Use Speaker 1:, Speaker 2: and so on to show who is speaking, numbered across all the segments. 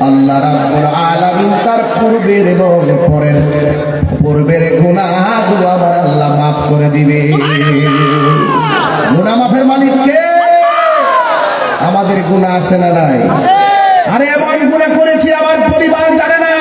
Speaker 1: আল্লাহ রাব্বুল আলামিন তার পূর্বের এবং পরের পূর্বের গুনাহগুলো আমার আল্লাহ মাফ করে দিবে। গুনাহ মাফের মালিক কে? আমাদের গুনাহ আছে না নাই? আরে এমন গুনাহ করেছি আমার পরিবার জানে না।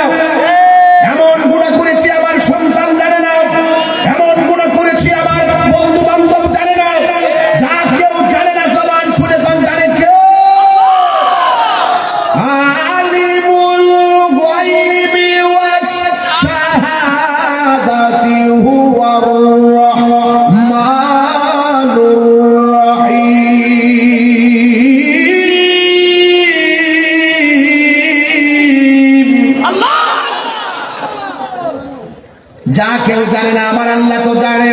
Speaker 1: জানে না আমার আল্লাহ তো জানে।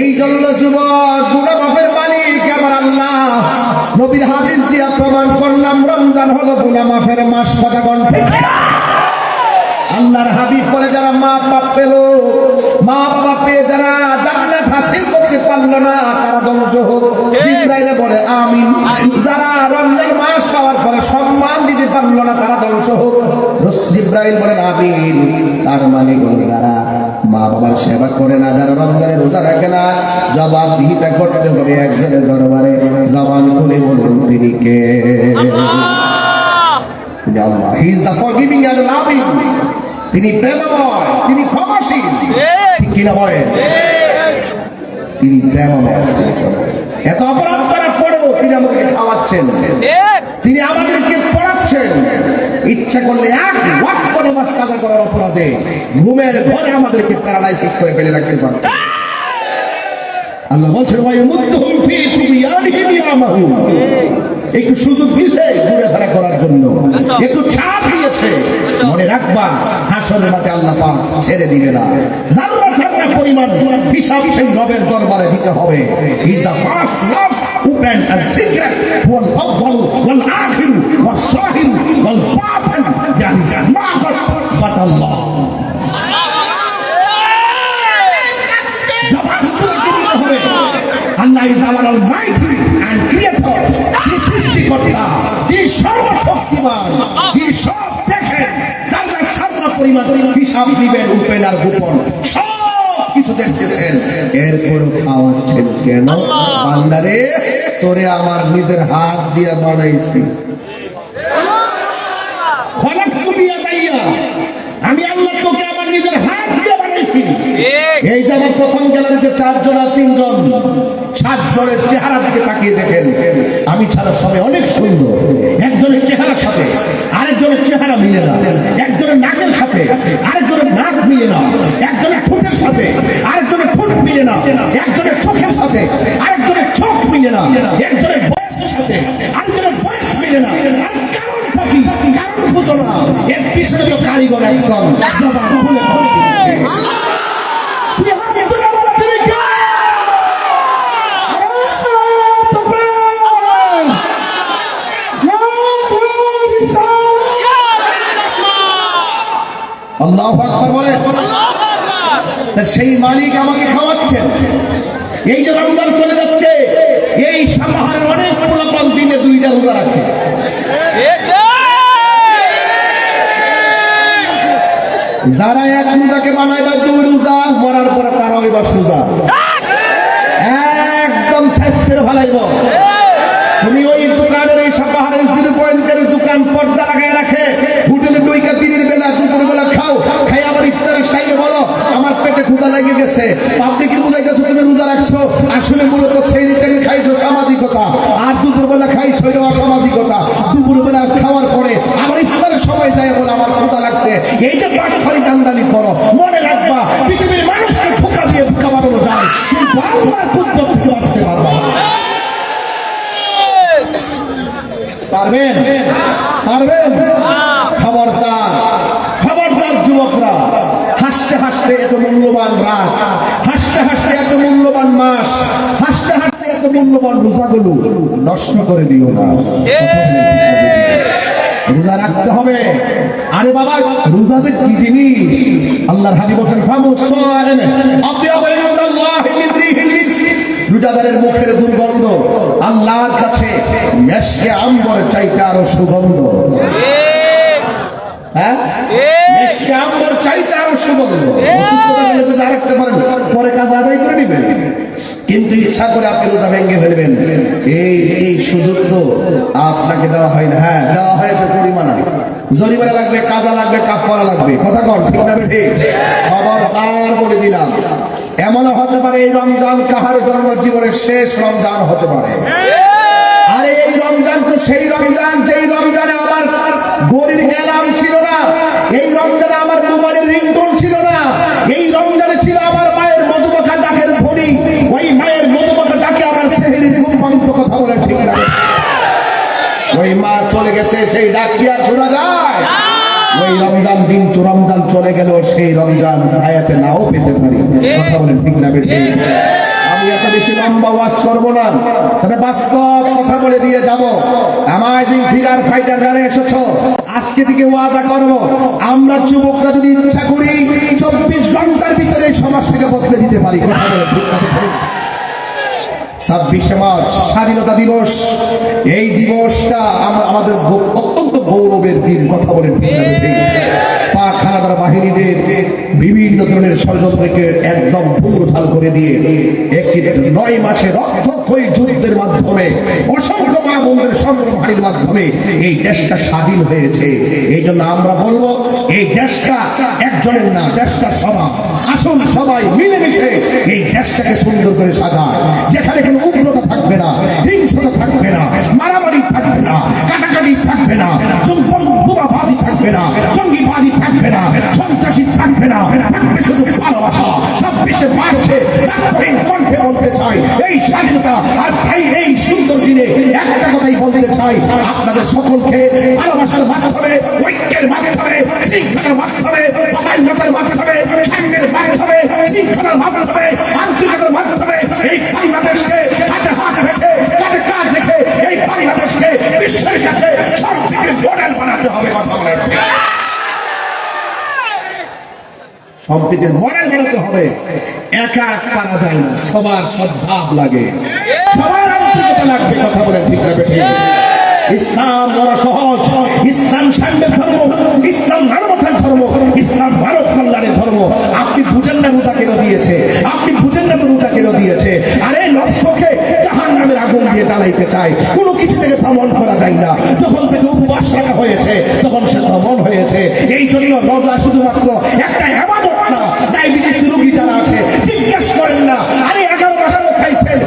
Speaker 1: এই জন্য যুবক গুণা মাফের মালিক আমার আল্লাহ। নবীর হাদিস দিয়া প্রমাণ করলাম রমজান হলো গুণা মাফের মাস কথা কণ্ঠে আল্লাহর হাবিব বলে যারা মা বাপ পেল মা বাবা পেয়ে যারা জান্নাত হাসিল করতে পারল না তারা ধ্বংস হোক ইসরায়েলে বলে আমিন। যারা রমজান মাস পাওয়ার পরে সম্মান দিতে পারল না তারা ধ্বংস হোক জিব্রাইল বলেন আমিন। তার মানে বলে যারা মা বাবার সেবা করে না যারা রমজানের রোজা রাখে না জবাবদিহিতা করতে হবে একজনের দরবারে জবান খুলে বলুন তিনি কে? তিনি Allah. He is the forgiving and loving তিনি প্রেমময় তিনি ক্ষমাশীল। ঠিক কিনা বলেন? তিনি প্রেমময়। এত অপরাধ করার পরেও তিনি আমাদেরকে খাওয়াচ্ছেন। তিনি আমাদেরকে ইচ্ছা করলে এক ওয়াক্ত নামাজ কাজা করার অপরাধে ঘুমের ঘরে আমাদেরকে প্যারালাইসিস করে ফেলে রাখতে পারেন আল্লাহ ভাই একটু সুযোগ ঘুরে ফেরা করার জন্য। একটু ছাড় দিয়েছে। মনে রাখবা, হাসরের মাঠে আল্লাহ পাক ছেড়ে দিবে না। জান্নাত জান্নাত পরিমাণ হিসাব সেই রবের দরবারে দিতে হবে। Is the first love was Sahir ওয়াল বাতিন জাহিস মা বাট আল্লাহ জবান খুলে দিতে হবে Allah is our almighty and creator তিনি সৃষ্টিকর্তা তিনি সর্বশক্তিমান তিনি সব দেখেন জান্নাত সারা পরিমাণ হিসাব দিবেন উপেন আর গোপন। সব কিছু দেখতেছেন। এরপরও খাওয়াচ্ছেন কেন? বান্দারে তোরে আমার নিজের হাত দিয়ে বানাইছি। আমি আল্লাহ তোকে আমার নিজের হাত দিয়ে বানাইছি। এই যে আমার প্রথম গ্যালারিতে চারজন আর তিনজন। সাতজনের চেহারা দিকে তাকিয়ে দেখেন। আমি ছাড়া সবাই অনেক সুন্দর। একজনের চেহারার সাথে আরেকজনের চেহারা মিলে না। একজনের নাকের সাথে আরেকজনের নাক মিলে না। একজনের ঠোঁটের সাথে আরেকজনের ঠোঁট মিলে না। একজনের চোখের সাথে আরেকজনের চোখ মিলে না। একজনের বয়সের সাথে আরেকজনের বয়স মিলে না। আর কারণটা কি? কারণ বুঝো না। এর পিছনে তো কারিগর একজন। জবান খুলে বলো। আল্লাহু আকবার বলে তা সেই মালিক আমাকে খাওয়াচ্ছেন। এই যে রমজান চলে যাচ্ছে, এই সমাহারের অনেক পোলাপান দিনে দুইটা রোজা রাখে। যারা এক রোজাকে বানায় বা দুই রোজা, মরার পরে তারা ওই বা সোজা। একদম শেষ করে ফেলাইব। তুমি ওই দোকানের, এই সকাহারের জিরো পয়েন্টের দোকান, পর্দা গেছে বুঝাই গেছে তুমি রোজা রাখছো? আসলে মূলত সেই টাইমে খাইছো সামাজিকতা। আর দুপুর বেলা খাইছো এটা অসামাজিকতা। দুপুর বেলা খাওয়ার পরে আবার ইফতারের সময় যায় বলে আমার ক্ষুধা লাগছে। এই যে পাটখারি দান্দালি করো মনে রাখবা পৃথিবীর মানুষকে ঠোকা দিয়ে বোকা বানানো যায় কিন্তু আল্লাহর ক্ষুদ্র থেকে আসতে পারবা পারবেন? পারবেন? খবরদার। খবরদার যুবকরা। হাসতে এত মূল্যবান রাত হাসতে হাসতে এত মূল্যবান মাস হাসতে হাসতে এত মূল্যবান রোজা রোজাগুলো নষ্ট করে দিও না। রোজা রাখতে হবে। আরে বাবা রোজা যে কি জিনিস? আল্লাহর হাবিব বলেন ফামু সাইম আতিয়াবা ইনদাল্লাহি মিন রোজাদারের মুখের দুর্গন্ধ আল্লাহর কাছে মেশকে আম্বর চাইতে আরও সুগন্ধ। হ্যাঁ? মেশকে চাইতে আরও সুগন্ধ। অসুস্থতা হলে পারেন। পরে কাজ আদায় করে নেবেন। কিন্তু ইচ্ছা করে আপনি রোজা ভেঙে ফেলবেন। এই এই সুযোগ তো আপনাকে দেওয়া হয় না। হ্যাঁ দেওয়া হয়েছে জরিমানা। জরিমানা লাগবে কাজা লাগবে কাপড়া লাগবে। কথা কন ঠিক না ঠিক খবরদার বলে দিলাম। এমনও হতে পারে এই রমজান কাহার জন্ম জীবনের শেষ রমজান হতে পারে। রমজান তো সেই রমজান, যেই রমজানে আমার গরির গেলাম ছিল না, এই রমজানে আমার মোবাইলের রিংটোন ছিল না, এই রমজানে ছিল আমার মায়ের মধুমাখা ডাকের ধ্বনি, ওই মায়ের মধুমাখা ডাকে আমার সেহেরি ঘুম কথা বলে ঠিক না ওই মা চলে গেছে, সেই ডাক কি আর শোনা যায় ওই রমজান দিন তো রমজান চলে গেল, সেই রমজান হায়াতে নাও পেতে পারি, কথা বলেন ঠিক না? আমি এত বেশি লম্বা ওয়াজ করব না তবে বাস্তব কথা বলে দিয়ে যাব অ্যামাইজিং ফিগার ফাইটার যারা এসেছ, আজকে থেকে ওয়াদা করব, আমরা যুবকরা যদি ইচ্ছা করি, চব্বিশ ঘণ্টার ভিতরে এই থেকে বদলে দিতে পারি কথা বলে? ছাব্বিশে মার্চ, স্বাধীনতা দিবস। এই দিবসটা আমরা আমাদের অত্যন্ত গৌরবের দিন, কথা বলেন বাহিনীদের বিভিন্ন ধরনের ষড়যন্ত্রকে একদম ঢাল করে দিয়ে একটি নয় মাসে রক্তক্ষয়ী যুদ্ধের মাধ্যমে, অসংখ্য মা বোনদের সংগ্রামের মাধ্যমে এই দেশটা স্বাধীন হয়েছে। এই জন্য আমরা বলব, এই দেশটা একজনের না, দেশটা সবার। আসুন সবাই মিলেমিশে এই দেশটাকে সুন্দর করে সাজায় যেখানে কোনো উগ্রতা থাকবে না হিংসতা থাকবে না, মারামারি থাকবে না, কাটাকাটি থাকবে না চুম্বন বোমাবাজি থাকবে না ছাব্বিশে মার্চে ডাক্তারিন কণ্ঠে বলতে চাই, এই স্বাধীনতা আর ভাই এই সুন্দর দিনে একটা কথাই বলতে চাই, আপনাদের সকলকে ভালোবাসার মাধ্যমে, ঐক্যের মাধ্যমে, শৃঙ্খলার মাধ্যমে, পদান্যতার মাধ্যমে সাম্যের মাধ্যমে, শৃঙ্খলার মাধ্যমে, আন্তরিকতার মাধ্যমে এই বাংলাদেশকে হাতে হাত রেখে কাঁধে কাঁধ রেখে এই বাংলাদেশকে বিশ্বের কাছে সব থেকে মডেল বানাতে হবে কথা বলেন সম্প্রীতির মরাই বানাতে হবে। একা এক পারা যায় না। সবার সদ্ভাব লাগে। সবার আন্তরিকতা লাগবে, কথা বলেন ঠিক না বেঠিক? ইসলাম বড় সহজ। ইসলাম সাম্যের ধর্ম। ইসলাম মানবতার ধর্ম। ইসলাম মানব কল্যাণের ধর্ম। আপনি বুঝেন না রোজা কেন দিয়েছে? আপনি বুঝেন না তো রোজা কেন দিয়েছে? আরে হয়েছে, তখন সে হয়েছে। এই জন্য রোজা শুধুমাত্র একটা না আছে, জিজ্ঞেস করেন না, আরে এগারো খাইছেন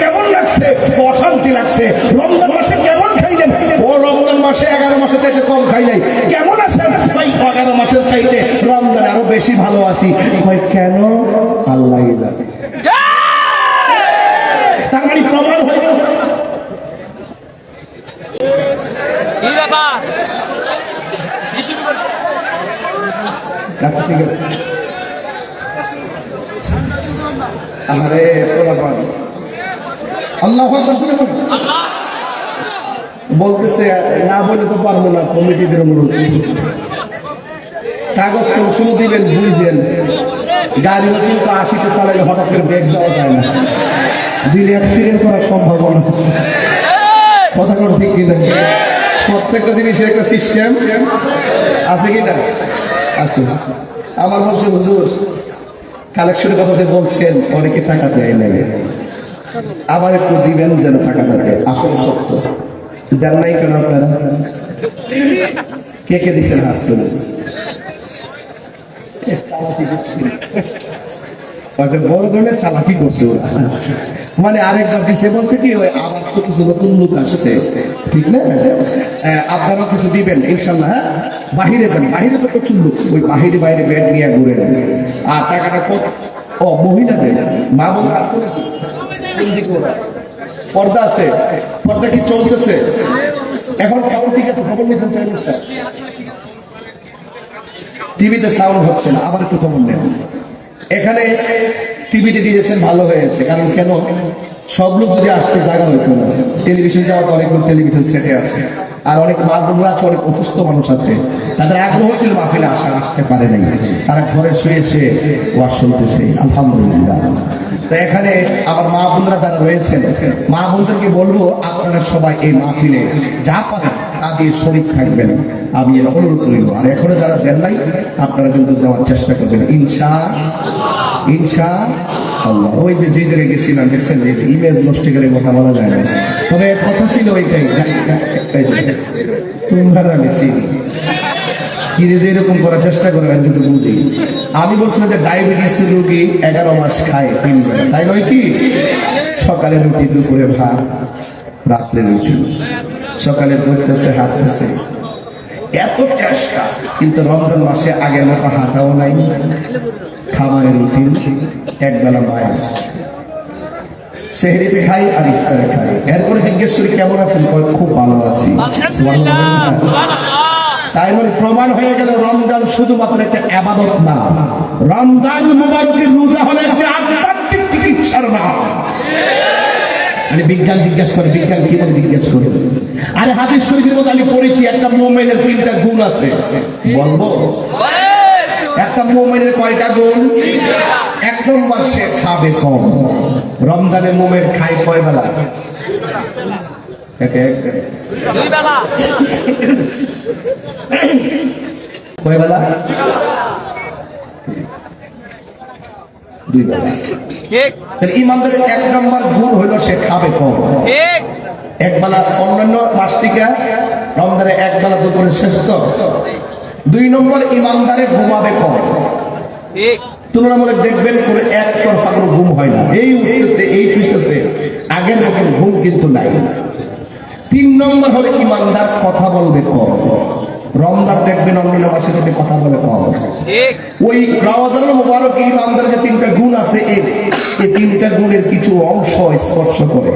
Speaker 1: কেমন লাগছে? অশান্তি লাগছে রমজান মাসে কেমন খাইলেন ও রমজান মাসে এগারো মাসের চাইতে কম খাই নাই। কেমন আছেন ভাই এগারো মাসের চাইতে রমজান আরও বেশি ভালো আছি। ভাই কেন? আল্লাহ তার মানে প্রমাণ হয়ে
Speaker 2: কি ব্যাপার? কি শুরু করে
Speaker 1: আচ্ছা ঠিক আছে। আরে পোলাপান। আল্লাহ বলুন। বলতেছে, না বলে তো পারব না কমিটিদের অনুরোধ কাগজ কৌশল দিবেন বুঝছেন গাড়িও কিন্তু আশিতে চালাইলে হঠাৎ করে ব্রেক দেওয়া যায় না। দিলে অ্যাক্সিডেন্ট করার সম্ভাবনা কথা কোনো ঠিক কিনা? প্রত্যেকটা জিনিসের একটা সিস্টেম আছে কি না আছে। আমার বলছে, হুজুর কালেকশনের কথা যে বলছেন, অনেকে টাকা দেয় নেবে আবার একটু দিবেন যেন টাকাটা দেয়। আসলে সত্য। দেন নাই কেন আপনারা? কে কে দিচ্ছেন হাত বড় ধরনের চালাকি করছে মানে দিছে বলতে কি তো কিছু ঠিক না? কিছু দিবেন, ইনশাল্লাহ হ্যাঁ? বাহিরে বাহিরে তো ওই বাহিরে বাইরে ব্যাগ নিয়ে ঘুরে আর টাকাটা ও, মহিলাদের। মা পর্দা আছে। পর্দা কি চলতেছে? এখন সাউন্ড ঠিক আছে? খবর নিয়েছেন চ্যানেলটা টিভিতে সাউন্ড হচ্ছে না। আবার একটু খবর নেন। এখানে টিভিতে দিয়েছেন ভালো হয়েছে। কারণ কেন? সব লোক যদি আসতে জায়গা হইতো না। টেলিভিশন যাওয়ার অনেক লোক টেলিভিশন সেটে আছে। আর অনেক মা বোনরা আছে, অনেক অসুস্থ মানুষ আছে। তাদের আগ্রহ ছিল মাহফিলে আসা, আসতে পারে নাই। তারা ঘরে শুয়ে শুয়ে ওয়াজ শুনতেছে। আলহামদুলিল্লাহ। তো এখানে আমার মা বোনরা যারা রয়েছেন, মা বোনদেরকে বলব, আপনারা সবাই এই মাহফিলে যা পারেন, তা দিয়ে শরীর থাকবেন। আমি এর অনুরোধ করিব। আর এখনও যারা দেন নাই, আপনারা কিন্তু দেওয়ার চেষ্টা করবেন। ইনশা ইনশা আল্লাহ। ওই যে যে জায়গায় গেছিলাম, দেখছেন, এই যে ইমেজ নষ্ট করে কথা বলা যায় না তবে কথা ছিল ওইটাই তোমরা বেশি কি যে এরকম করার চেষ্টা করে আমি কিন্তু বুঝি। আমি বলছিলাম যে ডায়াবেটিস রোগী এগারো মাস খায়, তিন বেলা। তাই নয় কি? সকালে রুটি, দুপুরে ভাত, রাত্রে রুটি। সকালে দৌড়তেছে হাঁটতেছে। এত চেষ্টা কিন্তু রমজান মাসে আগের মতো হাঁটাও নাই খাবারের রুটিন এক বেলা মায়ের সেহরিতে খাই আর ইফতারে খাই। এরপরে জিজ্ঞেস করি কেমন আছেন? খুব ভালো আছি। তাই বলে প্রমাণ হয়ে গেল রমজান শুধুমাত্র একটা আবাদত না। রমজান মুবারকের রোজা হলো একটা আধ্যাত্মিক চিকিৎসার নাম মানে বিজ্ঞান জিজ্ঞেস করে বিজ্ঞান কি বলে জিজ্ঞেস করে আরে হাদিস শরীফের মধ্যে আমি পড়েছি একটা মোমেনের তিনটা গুণ আছে। বলব? একটা মোমেনের কয়টা গুণ? এক নম্বর সে খাবে কম। রমজানে মোমের খায় কয় বেলা। কয় বেলা? দুই বেলা এক নম্বর গুণ হইল সে খাবে কম। এক বেলা অন্যান্য মাস থেকে রমজানে এক বেলা দুপুরে শ্রেষ্ঠ দুই নম্বর ইমানদারে ঘুমাবে কম। তুলনামূলক দেখবেন কোন এক তরফা কোনো ঘুম হয় না। এই উঠতেছে এই ছুটতেছে আগের মতন ঘুম কিন্তু নাই। তিন নম্বর হলে ইমানদার কথা বলবে কম। রমদার দেখবেন অন্যান্য মাসে যদি কথা বলে ওই রমাদান মুবারক ইমানদার যে তিনটা গুণ আছে এই এই তিনটা গুণের কিছু অংশ স্পর্শ করে।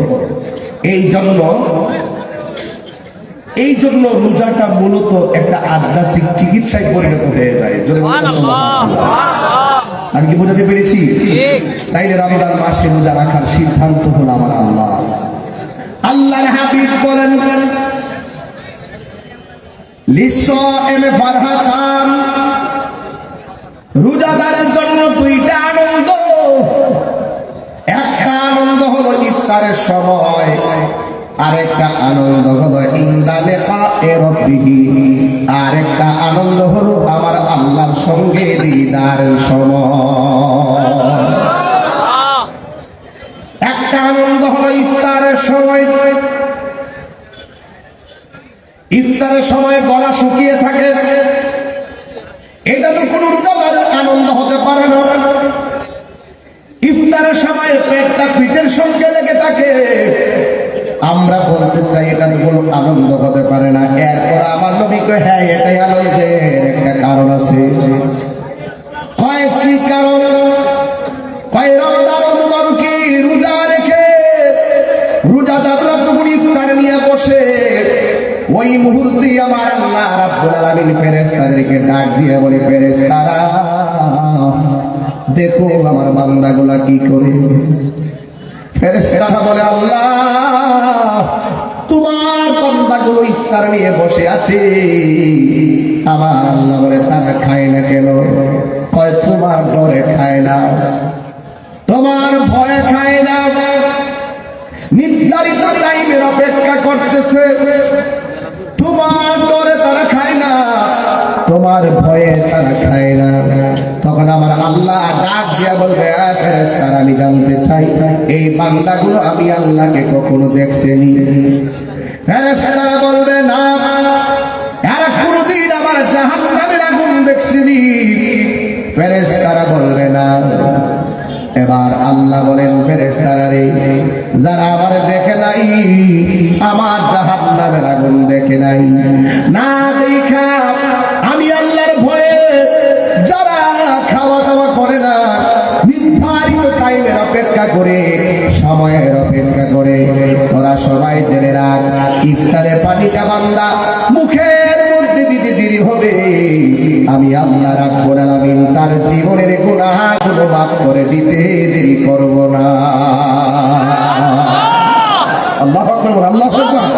Speaker 1: এই জন্য এই জন্য রোজাটা মূলত একটা আধ্যাত্মিক চিকিৎসায় পরিণত হয়ে যায়। আমি কি বোঝাতে পেরেছি?
Speaker 2: ঠিক।
Speaker 1: তাইলে রমজান মাসে রোজা রাখার সিদ্ধান্ত হলো আমার আল্লাহ। আল্লাহর হাবিব বলেন ফারহাতান। রোজাদারের জন্য দুইটা আনন্দ। একটা আনন্দ হলো ইফতারের সময় আরেকটা আনন্দ হলো ইন্দালে আরেকটা আনন্দ হলো আমার আল্লাহর সঙ্গে দিদারের সময়। একটা আনন্দ হলো ইফতারের সময়। ইফতারের সময় গলা শুকিয়ে থাকে। এটা তো কোনো আনন্দ হতে পারে না। ইফতারের সময় পেটটা পিঠের সঙ্গে লেগে থাকে। আমরা বলতে চাই, এটা তো কোনো আনন্দ হতে পারে না। এরপর আমার নবী কয় হ্যাঁ এটাই আনন্দের একটা কারণ আছে। কয়, কি কারণ? কয়, রমজান মুহূর্তে আমার আল্লাহ রাব্বুল আলামিন ফেরেশতাদেরকে ডাক দিয়ে বলে, ফেরেশতারা, দেখো আমার বান্দাগুলা কি করে? ফেরেশতারা বলে, আল্লাহ, তোমার বান্দাগুলো ইফতার নিয়ে বসে আছে। আমার আল্লাহ বলে, তারা খায় না কেন? কয়, তোমার ডরে খায় না। তোমার ভয়ে খায় না। নির্ধারিত টাইমের অপেক্ষা করতেছে। তোমার ডরে তারা খায় না। তোমার ভয়ে তারা খায় না। তখন আমার আল্লাহ ডাক দিয়া বলবে "আয় আমি জানতে চাই, এই বান্দাগুলো আমি আল্লাহকে কখনো দেখছেনি। ফেরেশতারা বলবে, না, এরা কোনোদিন আমার জাহান নামের আগুন দেখছিনি। না এবার আল্লাহ বলেন ফেরেশতারা রে যারা আমার দেখে নাই, আমার জাহান নামের আগুন দেখে নাই। না দেখা, আমি আল্লাহর ভয়ে যারা খাওয়া দাওয়া করে না করে, সময়ের অপেক্ষা করে তোরা সবাই জেনে রাখ, ইফতারে পানিটা বান্দা মুখের মধ্যে দেরি হবে। আমি আল্লাহ রাব্বুল আলামিন তার জীবনের গুনাহগুলো মাফ করে দিতে দেরি করব না। আল্লাহ আকবার আল্লাহ আকবার।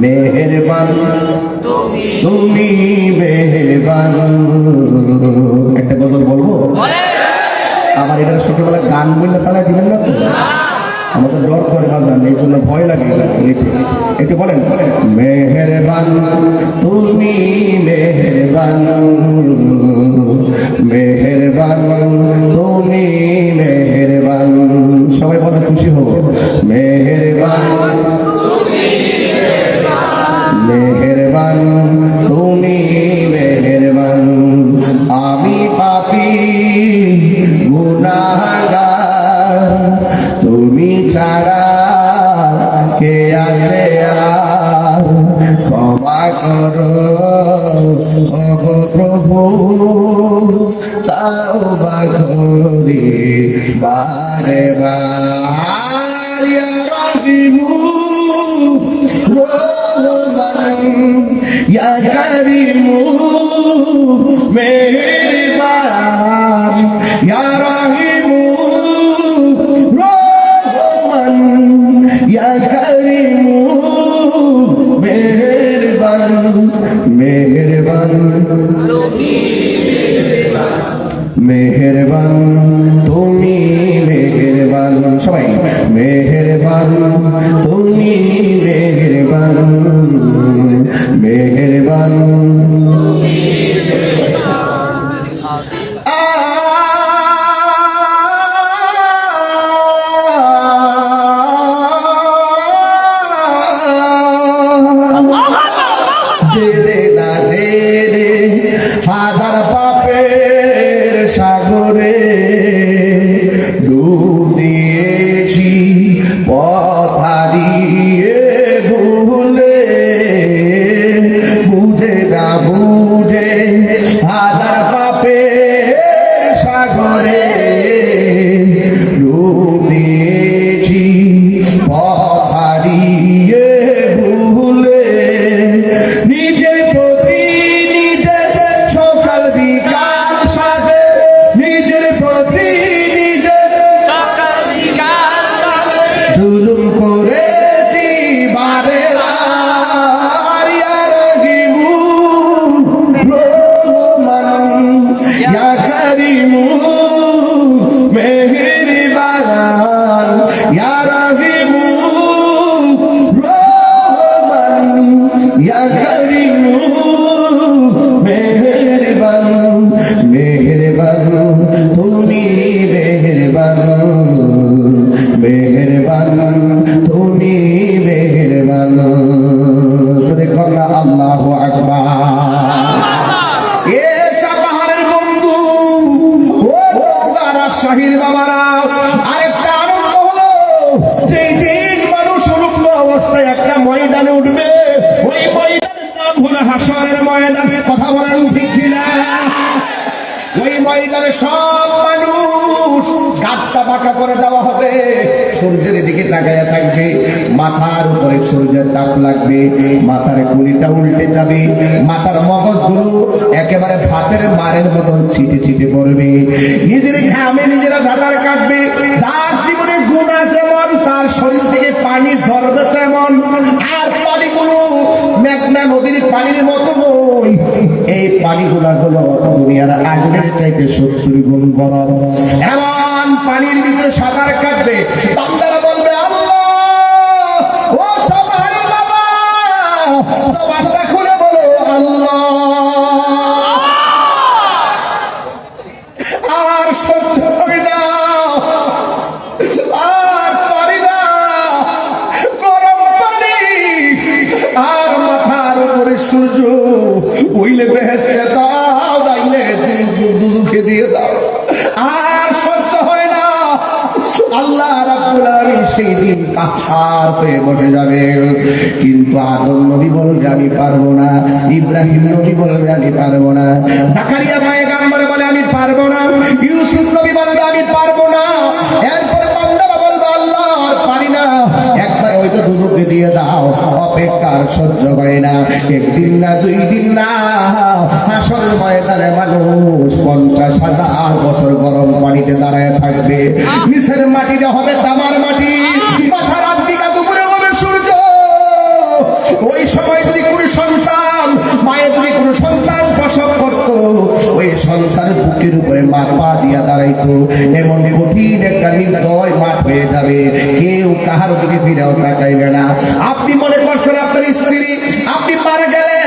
Speaker 1: মেহেরবান তুমি মেহেরবান। একটা গজল বলব? আবার এটা ছোটবেলা গান বললে চালাই দিবেন না তো? আমাদের ডর করে বাজান, এই জন্য ভয় লাগে একটু বলেন বলেন। তুমি মেহেরবান। মেহেরবান তুমি মেহেরবান। সবাই বলে খুশি হব। মেহেরবান মেহেরবান তুমি মেহেরবান। আমি পাপি ধরি বারে বার রবিমু ইয়া করিমু মেহরবান ইয়া রহিম মেহেরবান। 我怕你。রহমান, ইয়া ময়দানে কথা বলেন ঠিক কিনা ওই ময়দানে সব মানুষ গাতটা বাঁকা করে দেওয়া হবে। সূর্যের দিকে তাকায়া থাকবে, মাথার উপরে সূর্যের তাপ লাগবে। মাথার গুলিটা উল্টে যাবে, মাথার মগজগুলো একেবারে ভাতের মারের মতন ছিটে ছিটে পড়বে। নিজের ঘামে নিজেরা ভাতার কাটবে। যার জীবনে গুণা যেমন তার শরীর থেকে পানি ঝরবে তেমন। আর মেঘনা নদীর পানির মতো নই এই পানিগুলা হলো দুনিয়ার আগুনের চাইতে সত্তর গুণ গরম এমন পানির ভিতরে সাঁতার কাটবে সেই হয়ে বসে যাবে। কিন্তু আদম নবী বলবে, আমি পারব না। ইব্রাহিম নবী বলবে, আমি পারব না। জাকারিয়া পয়গম্বর বলে, আমি পারব না। ইউসুফ নবী বলবে, আমি পারব না। এরপরে বান্দারা বলবে, আল্লাহ পারি না। একবার ওই তো দুজকে দিয়ে দাও। অপেক্ষার সহ্য হয় না। একদিন না, দুই দিন না, আসল ময়দানে মানুষ পঞ্চাশ হাজার বছর গরম পানিতে দাঁড়ায় থাকবে। নিচের মাটিটা হবে তামার মাটি ওই সময় যদি কোনো সন্তান, মায়ের যদি কোনো সন্তান ওই সন্তানের বুকের উপরে পা দিয়া এমন কঠিন একটা নির্দয় মাঠ হয়ে যাবে। কেউ কাহারও দিকে তাকাইবে না। আপনি মনে করছেন আপনার স্ত্রী, আপনি মারা গেলে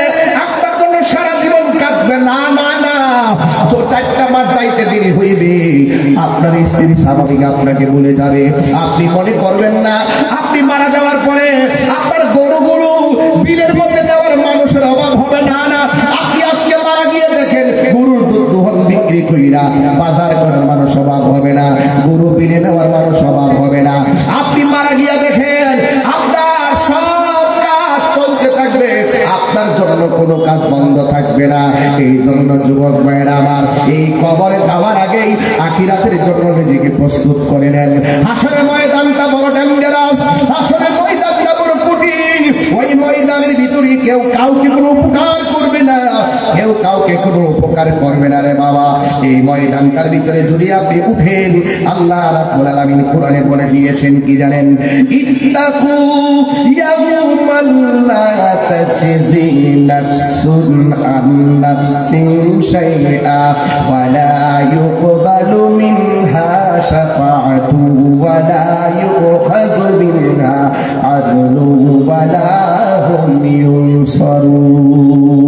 Speaker 1: আপনার স্ত্রী স্বাভাবিক আপনাকে বলে যাবে। আপনি মনে করবেন না, আপনি মারা যাওয়ার পরে আপনার গরু গরু বিক্রি বাজার করার মানুষ অভাব হবে না, গরু বিলে নেওয়ার মানুষ অভাব হবে না। আপনি মারা গিয়ে দেখেন, আপনার সব আপনার জন্য কোনো কাজ বন্ধ থাকবে না। এই জন্য যুবক আমার, এই কবরে যাওয়ার আগেই আখিরাতের জন্য নিজেকে প্রস্তুত করে নেন। হাসরের ময়দানটা বড় ডেঞ্জারাস ময়দানটা বড় ওই ময়দানের ভিতরে কেউ কাউকে কোনো উপকার করবে না। কেউ কাউকে কোনো উপকার করবে না রে বাবা। এই ময়দানটার ভিতরে? যদি আপনি উঠেন, আল্লাহ রাব্বুল আলামিন কোরআনে বলে দিয়েছেন, কি জানেন? ইত্তাকু ইয়াউমান লা তাজজি নাফসুন আন নাফসিন শাইআ ওয়া লা ইউকবালু মিনহা শাফাআতু ওয়া লা ইউখাযু মিনহা আদলু ওয়া লা হুম ইউনসারুন।